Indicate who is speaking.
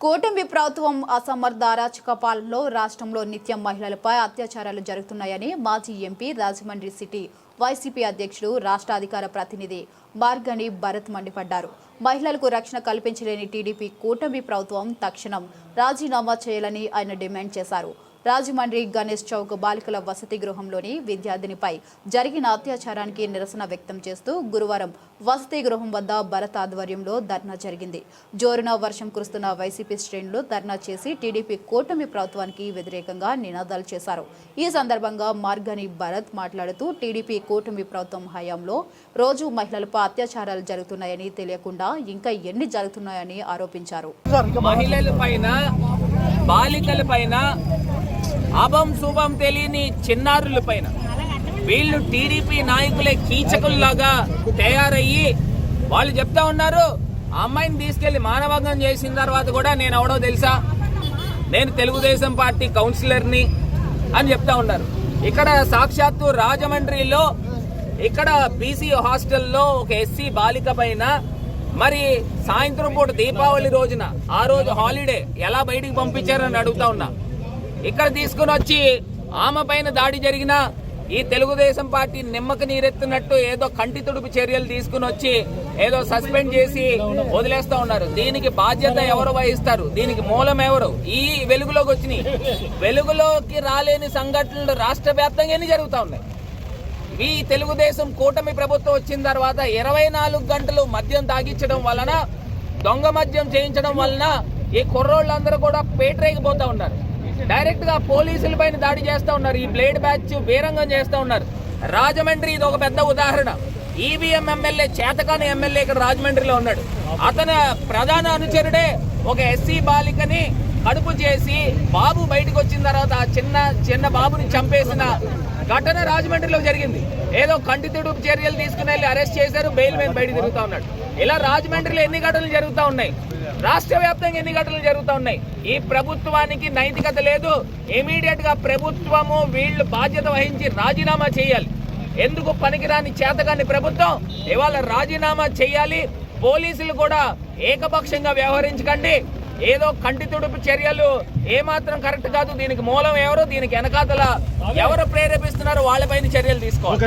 Speaker 1: కూటమి ప్రభుత్వం అసమర్థ అరాచక పాలనలో రాష్ట్రంలో నిత్యం మహిళలపై అత్యాచారాలు జరుగుతున్నాయని మాజీ ఎంపీ రాజమండ్రి సిటీ వైసీపీ అధ్యక్షుడు రాష్ట్ర అధికార ప్రతినిధి మార్గని భరత్ మండిపడ్డారు. మహిళలకు రక్షణ కల్పించలేని టీడీపీ కూటమి ప్రభుత్వం తక్షణం రాజీనామా చేయాలని ఆయన డిమాండ్ చేశారు. రాజమండ్రి గణేష్ చౌక్ బాలికల వసతి గృహంలోని విద్యార్థినిపై జరిగిన అత్యాచారానికి నిరసన వ్యక్తం చేస్తూ గురువారం వసతి గృహం వద్ద భరత్ ఆధ్వర్యంలో ధర్నా జరిగింది. జోరున వర్షం కురుస్తున్న వైసీపీ శ్రేణులు ధర్నా చేసి టీడీపీ కూటమి ప్రభుత్వానికి వ్యతిరేకంగా నినాదాలు చేశారు. ఈ సందర్భంగా మార్గని భరత్ మాట్లాడుతూ టీడీపీ కూటమి ప్రభుత్వం హయాంలో రోజు మహిళలపై అత్యాచారాలు జరుగుతున్నాయని తెలియకుండా ఇంకా ఎన్ని జరుగుతున్నాయని ఆరోపించారు.
Speaker 2: మహిళల పైన బాలికల పైన అభం శుభం తెలియని చిన్నారుల పైన. వీళ్ళు టీడీపీ నాయకులే కీచకుల్లాగా తయారయ్యి వాళ్ళు చెప్తా ఉన్నారు అమ్మాయిని తీసుకెళ్ళి మానభంగం చేసిన తర్వాత కూడా నేను ఎవడో తెలుసా? నేను తెలుగుదేశం పార్టీ కౌన్సిలర్ని అని చెప్తా ఉన్నారు. ఇక్కడ సాక్షాత్తు రాజమండ్రిలో ఇక్కడ బీసీ హాస్టల్లో ఒక ఎస్సీ బాలిక పైన మరి సాయంత్రం పూట దీపావళి రోజున ఆ రోజు హాలిడే ఎలా బయటికి పంపించారని అడుగుతా ఉన్నా. ఇక్కడ తీసుకుని వచ్చి ఆమె పైన దాడి జరిగిన ఈ తెలుగుదేశం పార్టీ నిమ్మకి నీరెత్తినట్టు ఏదో కంటి తుడుపు చర్యలు తీసుకుని వచ్చి ఏదో సస్పెండ్ చేసి వదిలేస్తా ఉన్నారు. దీనికి బాధ్యత ఎవరు వహిస్తారు? దీనికి మూలం ఎవరు? ఈ వెలుగులోకి వచ్చినాయి. వెలుగులోకి రాలేని సంఘటనలు రాష్ట్ర వ్యాప్తంగా ఎన్ని జరుగుతా ఉన్నాయి. ఈ తెలుగుదేశం కూటమి ప్రభుత్వం వచ్చిన తర్వాత ఇరవై నాలుగు గంటలు మద్యం తాగించడం వలన దొంగ మద్యం చేయించడం వలన ఈ కుర్రోళ్ళందరూ కూడా పేటరేగిపోతూ ఉన్నారు. డైరెక్ట్గా పోలీసుల పైన దాడి చేస్తా ఉన్నారు. ఈ బ్లేడ్ బ్యాచ్ బీరంగం చేస్తూ ఉన్నారు. రాజమండ్రి ఇది ఒక పెద్ద ఉదాహరణ. ఈవీఎం ఎమ్మెల్యే చేతకాని ఎమ్మెల్యే ఇక్కడ రాజమండ్రిలో ఉన్నాడు. అతని ప్రధాన అనుచరుడే ఒక ఎస్సీ బాలికని కడుపు చేసి బాబు బయటకు వచ్చిన తర్వాత ఆ చిన్న చిన్న బాబుని చంపేసిన ఘటన రాజమండ్రిలో జరిగింది. ఏదో కంటి తుడుపు చర్యలు తీసుకుని వెళ్ళి అరెస్ట్ చేశారు. బెయిల్ మీద బయట తిరుగుతూ ఉన్నాడు. ఇలా రాజమండ్రిలో ఎన్ని ఘటనలు జరుగుతూ ఉన్నాయి? రాష్ట్ర వ్యాప్తంగా ఎన్ని ఘటనలు జరుగుతూ ఉన్నాయి? ఈ ప్రభుత్వానికి నైతికత లేదు. ఇమీడియట్గా ప్రభుత్వము వీళ్ళు బాధ్యత వహించి రాజీనామా చేయాలి. ఎందుకు పనికిరాని చేతగాని ప్రభుత్వం? ఇవాళ రాజీనామా చేయాలి. పోలీసులు కూడా ఏకపక్షంగా వ్యవహరించకండి. ఏదో కంటి తుడుపు చర్యలు ఏమాత్రం కరెక్ట్ కాదు. దీనికి మూలం ఎవరు? దీనికి వెనకాతల ఎవరు ప్రేరేపిస్తున్నారో వాళ్ళపైన చర్యలు తీసుకోవాలి.